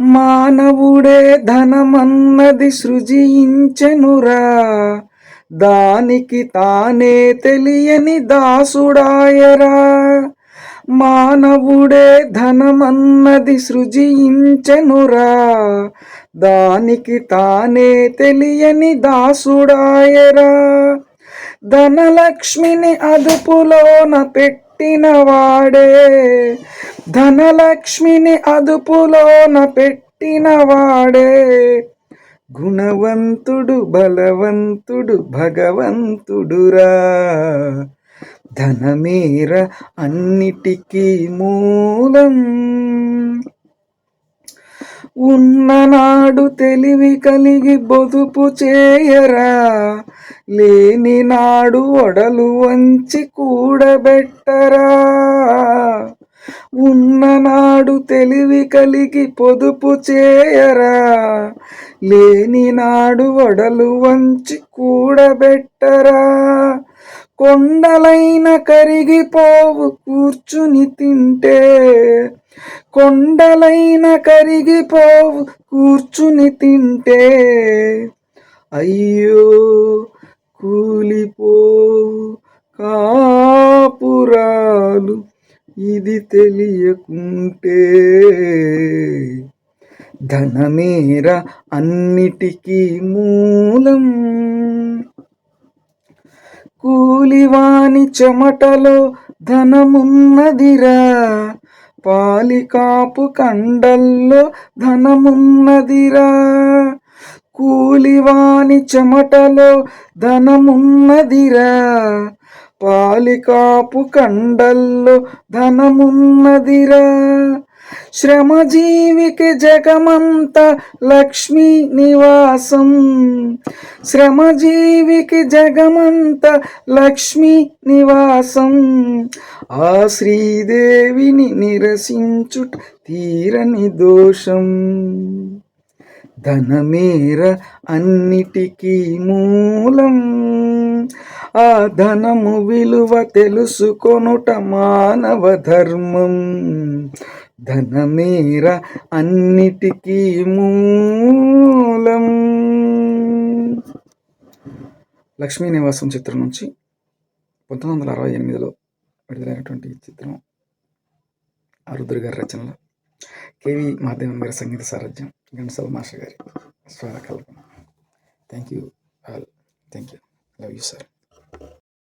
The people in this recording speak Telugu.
మానవుడే ధనమన్నది సృజించెనురా. దానికి తానే తెలియని దాసుడాయరా. మానవుడే ధనమన్నది సృజించెనురా. దానికి తానే తెలియని దాసుడాయరా. ధనలక్ష్మిని అదుపులోన పెట్టి వాడే ధనలక్ష్మిని అదుపులోన పెట్టినవాడే. గుణవంతుడు బలవంతుడు భగవంతుడురా. ధనమేర అన్నిటికీ మూలం. ఉన్ననాడు తెలివి కలిగి బొదుపు చేయరా? లేని నాడు ఒడలు వంచి కూడబెట్టరా? ఉన్ననాడు తెలివి కలిగి పొదుపు చేయరా? లేని నాడు వడలు వంచి కూడబెట్టరా? కొండలైన కరిగిపోవు కూర్చుని తింటే కొండలైన కరిగిపోవు కూర్చుని తింటే. అయ్యో కూలిపోవు కాపురాలు ఇది తెలియకుంటే. ధనమేర అన్నిటికీ మూలం. కూలివాని చెమటలో ధనమున్నదిరా. పాలికాపు కండల్లో ధనమున్నదిరా. కూలివాని చెమటలో ధనమున్నదిరా. పాలికాపు కండల్లో ధనమున్నదిరా. శ్రమజీవికి జగమంత లక్ష్మీ నివాసం. శ్రమజీవికి జగమంత లక్ష్మీ నివాసం. ఆ శ్రీదేవిని నిరసించుట తీరని దోషం. ధనమేర అన్నిటికీ మూలం. ఆ ధనము విలువ తెలుసుకొనుట మానవ ధర్మం. ధనమేర అన్నిటికీ మూలం. లక్ష్మీ నివాసం చిత్రం నుంచి పంతొమ్మిది వందల అరవై ఎనిమిదిలో విడుదలైనటువంటి చిత్రం ఆరుద్ర గారి రచనలో కేవి మహాదేవన్ గారి సంగీత సారథ్యం ఘంటసాల మాస్టర్ గారి స్వర కల్పన. Thank you all. Thank you love you sir.